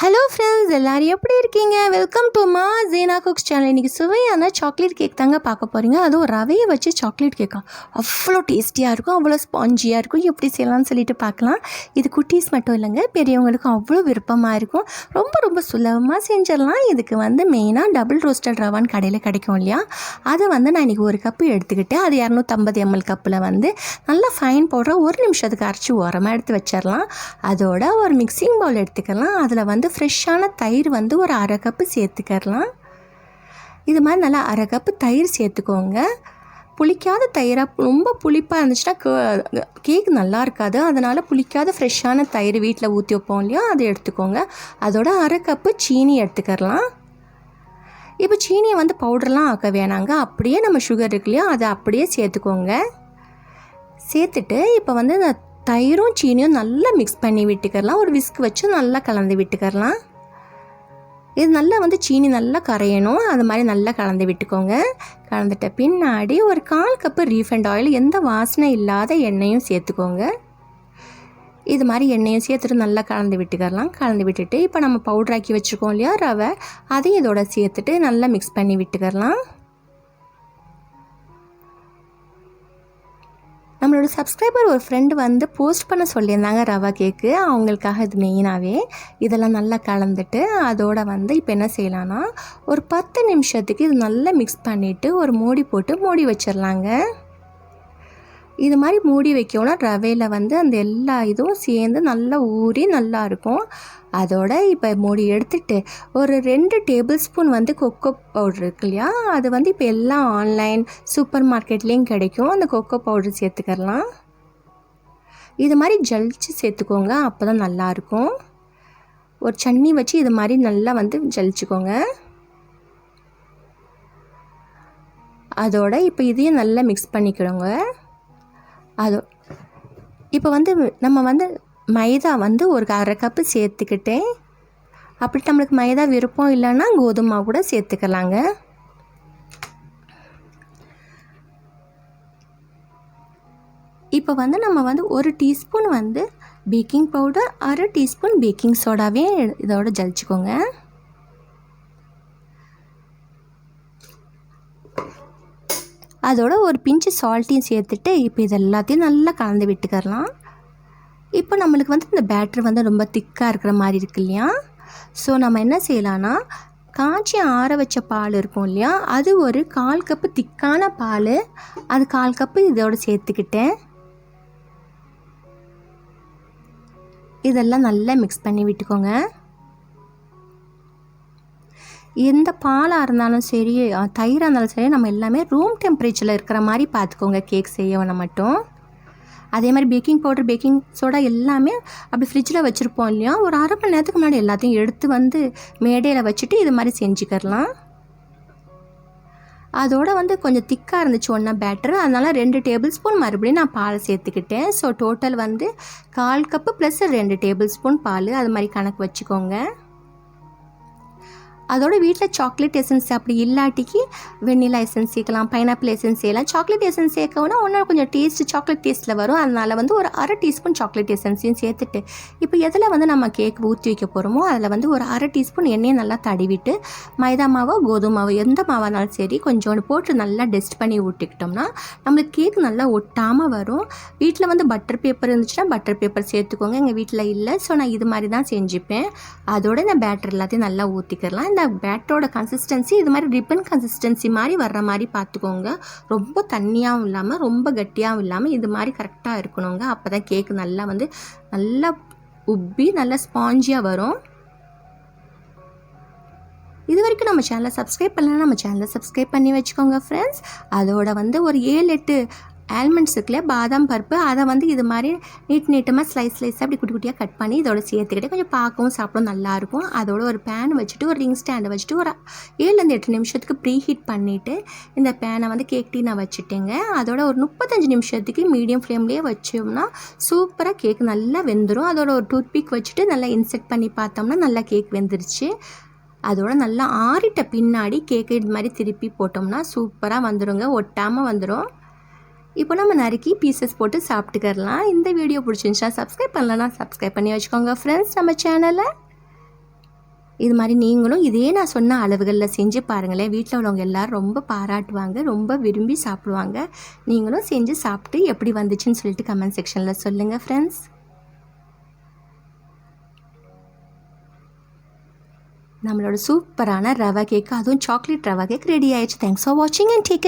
Hello friends எல்லோரும் எப்படி இருக்கீங்க? வெல்கம் டு மா ஜீனா குக்ஸ் சேனல் இன்றைக்கி சுவையான சாக்லேட் கேக் தாங்க பார்க்க போகிறீங்க அதுவும் ரவையை வச்சு சாக்லேட் கேக்கா அவ்வளோ டேஸ்டியாக இருக்கும் அவ்வளோ ஸ்பாஞ்சியாக இருக்கும். எப்படி செய்யலாம்னு சொல்லிட்டு பார்க்கலாம். இது குட்டீஸ் மட்டும் இல்லைங்க பெரியவங்களுக்கும் அவ்வளோ விருப்பமாக இருக்கும். ரொம்ப ரொம்ப சுலபமாக செஞ்சிடலாம். இதுக்கு வந்து மெயினாக டபுள் ரோஸ்டட் ரவான்னு கடையில் கிடைக்கும் இல்லையா? அதை வந்து நான் இன்றைக்கி ஒரு கப்பு எடுத்துக்கிட்டு அது இரநூத்தம்பது எம்எல் கப்பில் வந்து நல்லா ஃபைன் பவுடரை ஒரு நிமிஷத்துக்கு அரைச்சி உரமாக எடுத்து வச்சிடலாம். அதோட ஒரு மிக்சிங் பவுல் எடுத்துக்கலாம். அதில் வந்து ஃப்ரெஷ்ஷான தயிர் வந்து ஒரு அரை கப்பு சேர்த்துக்கரலாம் இது மாதிரி நல்லா அரை கப்பு தயிர் சேர்த்துக்கோங்க. புளிக்காத தயிராக ரொம்ப புளிப்பாக இருந்துச்சுன்னா கேக் நல்லா இருக்காது. அதனால் புளிக்காத ஃப்ரெஷ்ஷான தயிர் வீட்டில் ஊற்றி வைப்போம் இல்லையா? அதை எடுத்துக்கோங்க. அதோட அரை கப்பு சீனி எடுத்துக்கரலாம் இப்போ சீனியை வந்து பவுடர்லாம் ஆக்க வேணாங்க. அப்படியே நம்ம சுகர் இருக்கு இல்லையா? அதை அப்படியே சேர்த்துக்கோங்க. சேர்த்துட்டு இப்போ வந்து இந்த தயிரும் சீனியும் நல்லா மிக்ஸ் பண்ணி விட்டுக்கரலாம் ஒரு விஸ்க் வச்சு நல்லா கலந்து விட்டுக்கரலாம் இது நல்லா வந்து சீனி நல்லா கரையணும். அது மாதிரி நல்லா கலந்து விட்டுக்கோங்க. கலந்துட்ட பின்னாடி ஒரு கால் கப்பு ரீஃபண்ட் ஆயில் எந்த வாசனை இல்லாத எண்ணெயும் சேர்த்துக்கோங்க. இது மாதிரி எண்ணெயும் சேர்த்துட்டு நல்லா கலந்து விட்டுக்கரலாம் கலந்து விட்டுட்டு இப்போ நம்ம பவுட்ராக்கி வச்சுருக்கோம் இல்லையா ரவை அதையும் இதோட சேர்த்துட்டு நல்லா மிக்ஸ் பண்ணி விட்டுக்கரலாம் நம்மளோட சப்ஸ்கிரைபர் ஒரு ஃப்ரெண்டு வந்து போஸ்ட் பண்ண சொல்லியிருந்தாங்க ரவா கேக்கு அவங்களுக்காக இது மெயினாகவே இதெல்லாம் நல்லா கலந்துட்டு அதோட வந்து இப்போ என்ன செய்யலான்னா ஒரு பத்து நிமிஷத்துக்கு இது நல்லா மிக்ஸ் பண்ணிவிட்டு ஒரு மூடி போட்டு மூடி வச்சிடலாங்க. இது மாதிரி மூடி வைக்கணும்னா ரவையில் வந்து அந்த எல்லா இதுவும் சேர்ந்து நல்லா ஊறி நல்லா இருக்கும். அதோட இப்போ மூடி எடுத்துட்டு ஒரு ரெண்டு டேபிள் ஸ்பூன் வந்து கொக்கோ பவுட்ரு இருக்கு இல்லையா? அது வந்து இப்போ எல்லாம் ஆன்லைன் சூப்பர் மார்க்கெட்லேயும் கிடைக்கும். அந்த கொக்கோ பவுடர் சேர்த்துக்கலாம் இது மாதிரி ஜலிச்சு சேர்த்துக்கோங்க அப்போ தான் நல்லாயிருக்கும் ஒரு சன்னி வச்சு இது மாதிரி நல்லா வந்து ஜலிச்சுக்கோங்க. அதோட இப்போ இதையும் நல்லா மிக்ஸ் பண்ணிக்கிறோங்க அது இப்போ வந்து நம்ம வந்து மைதா வந்து ஒரு அரை கப்பு சேர்த்துக்கிட்டேன் அப்படி நம்மளுக்கு மைதா விருப்பம் இல்லைன்னா கோதுமை கூட சேர்த்துக்கலாங்க. இப்போ வந்து நம்ம வந்து ஒரு டீஸ்பூன் வந்து பேக்கிங் பவுடர் அரை டீஸ்பூன் பேக்கிங் சோடாவே இதோட ஜலிச்சுக்கோங்க. அதோட ஒரு பிஞ்சு சால்ட்டையும் சேர்த்துட்டு இப்போ இது எல்லாத்தையும் நல்லா கலந்து விட்டுக்கரலாம் இப்போ நம்மளுக்கு வந்து இந்த பேட்டர் வந்து ரொம்ப திக்காக இருக்கிற மாதிரி இருக்கு இல்லையா? ஸோ நம்ம என்ன செய்யலான்னா காய்ச்சி ஆற வச்ச பால் இருக்கும் இல்லையா? அது ஒரு கால் கப்பு திக்கான பால். அது கால் கப்பு இதோடு சேர்த்துக்கிட்டேன். இதெல்லாம் நல்லா மிக்ஸ் பண்ணி விட்டுக்கோங்க. எந்த பாலாக இருந்தாலும் சரி தயிராக இருந்தாலும் சரி நம்ம எல்லாமே ரூம் டெம்பரேச்சரில் இருக்கிற மாதிரி பார்த்துக்கோங்க கேக் செய்யவனை மட்டும். அதே மாதிரி பேக்கிங் பவுடர் பேக்கிங் சோடா எல்லாமே அப்படி ஃப்ரிட்ஜில் வச்சுருப்போம் இல்லையா? ஒரு அரை மணி நேரத்துக்கு முன்னாடி எல்லாத்தையும் எடுத்து வந்து மேடையில் வச்சுட்டு இது மாதிரி செஞ்சுக்கிறலாம் அதோட வந்து கொஞ்சம் திக்காக இருந்துச்சு ஒன்றா பேட்டர் அதனால் ரெண்டு டேபிள் ஸ்பூன் மறுபடியும் நான் பால் சேர்த்துக்கிட்டேன். ஸோ டோட்டல் வந்து கால் கப்பு ப்ளஸ் ரெண்டு டேபிள் ஸ்பூன் பால். அது மாதிரி கணக்கு வச்சுக்கோங்க. அதோட வீட்டில் சாக்லேட் எசன்ஸ் அப்படி இல்லாட்டிக்கு வெண்ணிலா எசன்ஸ் சேர்க்கலாம் பைனாப்பிள் எசன்ஸ் செய்யலாம் சாக்லேட் எசன்ஸ் சேர்க்கவுனா ஒன்றும் கொஞ்சம் டேஸ்ட் சாக்லேட் டேஸ்ட்டில் வரும். அதனால் வந்து ஒரு அரை டீஸ்பூன் சாக்லேட் எசன்ஸையும் சேர்த்துட்டு இப்போ எதில் வந்து நம்ம கேக் ஊற்றி வைக்க போகிறோமோ அதில் வந்து ஒரு அரை டீஸ்பூன் எண்ணெயை நல்லா தடவிட்டு மைதா மாவோ கோதுமை மாவோ எந்த மாவானாலும் சரி கொஞ்சோண்டு போட்டு நல்லா டெஸ்ட் பண்ணி ஊட்டிக்கிட்டோம்னா நம்மளுக்கு கேக் நல்லா ஒட்டாமல் வரும். வீட்டில் வந்து பட்டர் பேப்பர் இருந்துச்சுன்னா பட்டர் பேப்பர் சேர்த்துக்கோங்க. எங்கள் வீட்டில் இல்லை. ஸோ நான் இது மாதிரி தான் செஞ்சுப்பேன். அதோட இந்த பேட்டர் எல்லாத்தையும் நல்லா ஊற்றிக்கிறலாம் இந்த பேட்டோட கன்சிஸ்டன்சி இது மாதிரி ரிப்பன் கன்சிஸ்டன்சி மாதிரி வர்ற மாதிரி பார்த்துக்கோங்க. ரொம்ப தண்ணியாகவும் இல்லாமல் ரொம்ப கட்டியாகவும் இல்லாமல் இது மாதிரி கரெக்டாக இருக்கணுங்க. அப்போ தான் கேக்கு நல்லா வந்து நல்லா உப்பி நல்லா ஸ்பாஞ்சியாக வரும். இது வரைக்கும் நம்ம சேனலை சப்ஸ்கிரைப் பண்ணலாம் நம்ம சேனலை சப்ஸ்கிரைப் பண்ணி வச்சுக்கோங்க ஃப்ரெண்ட்ஸ் அதோட வந்து ஒரு ஏழு எட்டு ஆல்மண்ட்ஸ் இருக்குல்ல பாதாம் பருப்பு அதை வந்து இது மாதிரி நீட் நீட்டமாக ஸ்லைஸ் ஸ்லைஸாக அப்படி குட்டி குட்டியாக கட் பண்ணி இதோட சேர்த்துக்கிட்டு கொஞ்சம் பார்க்கவும் சாப்பிடும் நல்லாயிருக்கும் அதோட ஒரு பேன் வச்சுட்டு ஒரு ரிங் ஸ்டாண்டை வச்சுட்டு ஒரு ஏழுலேருந்து எட்டு நிமிஷத்துக்கு ப்ரீ ஹீட் பண்ணிவிட்டு இந்த பேனை வந்து கேக் டீ நான் வச்சுட்டேங்க. அதோட ஒரு முப்பத்தஞ்சு நிமிஷத்துக்கு மீடியம் ஃப்ளேம்லேயே வச்சோம்னா சூப்பராக கேக் நல்லா வெந்துடும் அதோட ஒரு டூத் பிக் வச்சுட்டு நல்லா இன்செக்ட் பண்ணி பார்த்தோம்னா நல்லா கேக் வெந்துருச்சு. அதோட நல்லா ஆறிட்ட பின்னாடி கேக்கு இது மாதிரி திருப்பி போட்டோம்னா சூப்பராக வந்துடுங்க ஒட்டாமல் வந்துடும் இப்போ நம்ம நறுக்கி பீசஸ் போட்டு சாப்பிட்டுக்கரலாம் இந்த வீடியோ பிடிச்சிருந்துச்சா சப்ஸ்கிரைப் பண்ணலன்னா சப்ஸ்கிரைப் பண்ணி வச்சுக்கோங்க ஃப்ரெண்ட்ஸ் நம்ம சேனலை இது மாதிரி நீங்களும் இதே நான் சொன்ன அளவுகளில் செஞ்சு பாருங்களேன். வீட்டில் உள்ளவங்க எல்லோரும் ரொம்ப பாராட்டுவாங்க ரொம்ப விரும்பி சாப்பிடுவாங்க. நீங்களும் செஞ்சு சாப்பிட்டு எப்படி வந்துச்சுன்னு சொல்லிட்டு கமெண்ட் செக்ஷனில் சொல்லுங்கள் ஃப்ரெண்ட்ஸ் நம்மளோட சூப்பரான ரவா கேக் அதுவும் சாக்லேட் ரவா கேக் ரெடி ஆயிடுச்சு. தேங்க்ஸ் ஃபார் வாட்சிங் அண்ட் டேக்